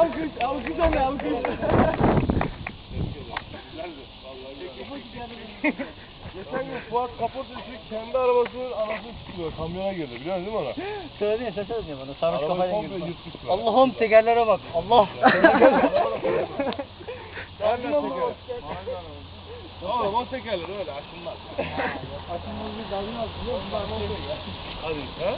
Alkış, alkış ona alkış. Geçen gün Fuat kapot düşük kendi arabasının anasını tutuyor. Kamyona girdi biliyorsun değil mi onu? Söyledin ya, sen söyledin ya bana. Sarhoş Arabayı kafayla komple girdi. yırtmış böyle. Allah'ım tekerlere bak. Allah. Sakin ol. Oğlum o tekerler öyle aşınmaz. Açılmaz bir dalga. Hadi. He?